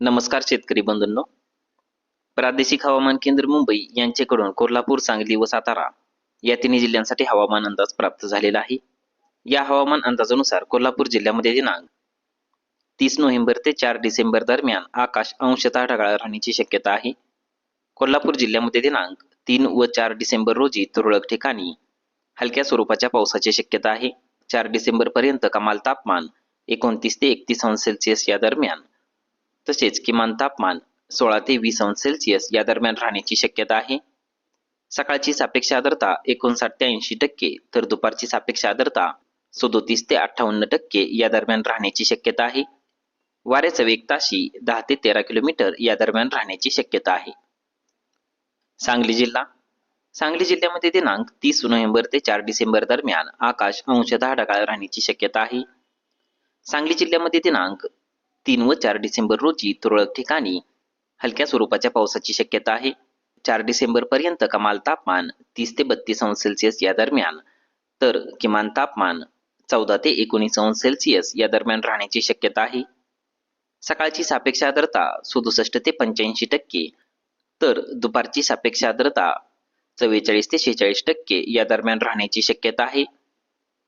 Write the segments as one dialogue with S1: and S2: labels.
S1: नमस्कार शेतकरी बंधूंनो. प्रादेशिक हवामान केंद्र मुंबई यांच्याकडून कोल्हापूर सांगली व सातारा या तिन्ही जिल्ह्यांसाठी हवामान अंदाज प्राप्त झालेला आहे. या हवामान अंदाजानुसार कोल्हापूर जिल्ह्यामध्ये दिनांक तीस नोव्हेंबर ते चार डिसेंबर दरम्यान आकाश अंशतः ढगाळ राहण्याची शक्यता आहे. कोल्हापूर जिल्ह्यामध्ये दिनांक तीन व चार डिसेंबर रोजी तुरळक ठिकाणी हलक्या स्वरूपाच्या पावसाची शक्यता आहे. चार डिसेंबर पर्यंत कमाल तापमान एकोणतीस ते एकतीस अंश सेल्सिअस या दरम्यान तसेच किमान तापमान सोळा ते वीस अंश सेल्सिअस या दरम्यान राहण्याची शक्यता आहे. सकाळची सापेक्ष आर्द्रता एकोणसाठ ते ऐंशी टक्के तर दुपारची सापेक्ष आर्द्रता सदोतीस ते अठ्ठावन्न टक्के या दरम्यान राहण्याची शक्यता आहे. वाऱ्याचा वेग ताशी दहा ते तेरा किलोमीटर या दरम्यान राहण्याची शक्यता आहे. सांगली जिल्हा. सांगली जिल्ह्यामध्ये दिनांक तीस नोव्हेंबर ते चार डिसेंबर दरम्यान आकाश अंशतः ढगाळ राहण्याची शक्यता आहे. सांगली जिल्ह्यामध्ये दिनांक तीन व चार डिसेंबर रोजी तुरळक ठिकाणी हलक्या स्वरूपाच्या पावसाची शक्यता आहे. चार डिसेंबर पर्यंत कमाल तापमान तीस ते बत्तीस अंश सेल्सिअस या दरम्यान तर किमान तापमान चौदा ते एकोणीस अंश सेल्सिअस या दरम्यान राहण्याची शक्यता आहे. सकाळची सापेक्ष आर्द्रता सदुसष्ट ते पंच्याऐंशी टक्के तर दुपारची सापेक्ष आर्द्रता चव्वेचाळीस ते शेहेचाळीस टक्के या दरम्यान राहण्याची शक्यता आहे.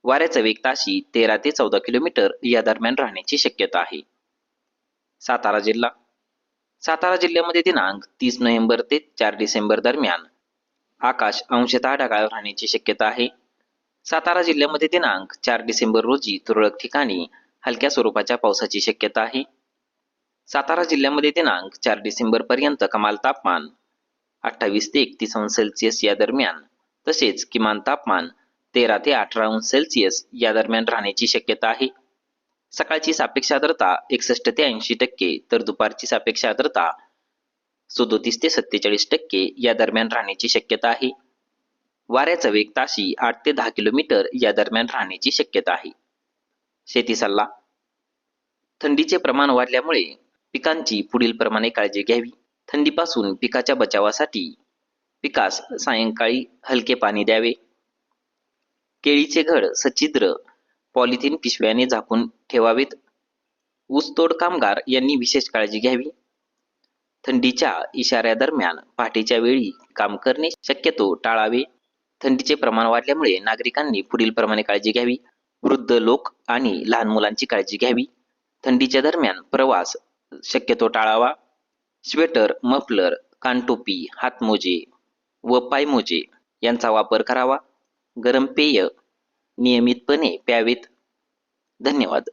S1: वाऱ्याचा वेग ताशी तेरा ते चौदा किलोमीटर या दरम्यान राहण्याची शक्यता आहे. सातारा जिल्हा. सातारा जिल्ह्यामध्ये दिनांक तीस नोव्हेंबर ते चार डिसेंबर दरम्यान आकाश अंशतः ढगाळ राहण्याची शक्यता आहे. सातारा जिल्ह्यामध्ये दिनांक चार डिसेंबर रोजी तुरळक ठिकाणी हलक्या स्वरूपाच्या पावसाची शक्यता आहे. सातारा जिल्ह्यामध्ये दिनांक चार डिसेंबर पर्यंत कमाल तापमान अठ्ठावीस ते एकतीस अंश सेल्सिअस या दरम्यान तसेच किमान तापमान तेरा ते अठरा अंश सेल्सिअस या दरम्यान राहण्याची शक्यता आहे. सकाळची सापेक्ष आर्द्रता एकसष्ट ते ऐंशी टक्के तर दुपारची सापेक्ष आर्द्रता सदोतीस ते सत्तेचाळीस टक्के या दरम्यान राहण्याची शक्यता आहे. वाऱ्याचा वेग ताशी आठ ते दहा किलोमीटर या दरम्यान राहण्याची शक्यता आहे. शेती सल्ला. थंडीचे प्रमाण वाढल्यामुळे पिकांची पुढील प्रमाणे काळजी घ्यावी. थंडीपासून पिकाच्या बचावासाठी पिकास सायंकाळी हलके पाणी द्यावे. केळीचे घड सच्छिद्र पॉलिथिन पिशव्याने झाकून ठेवावेत. ऊसतोड कामगार यांनी विशेष काळजी घ्यावी. थंडीच्या इशाऱ्यादरम्यान पहाटेच्या वेळी काम करणे शक्यतो टाळावे. थंडीचे प्रमाण वाढल्यामुळे नागरिकांनी पुढील प्रमाणे काळजी घ्यावी. वृद्ध लोक आणि लहान मुलांची काळजी घ्यावी. थंडीच्या दरम्यान प्रवास शक्यतो टाळावा. स्वेटर मफलर कानटोपी हातमोजे व पायमोजे यांचा वापर करावा. गरम पेय नियमितपणे प्यावेत. धन्यवाद.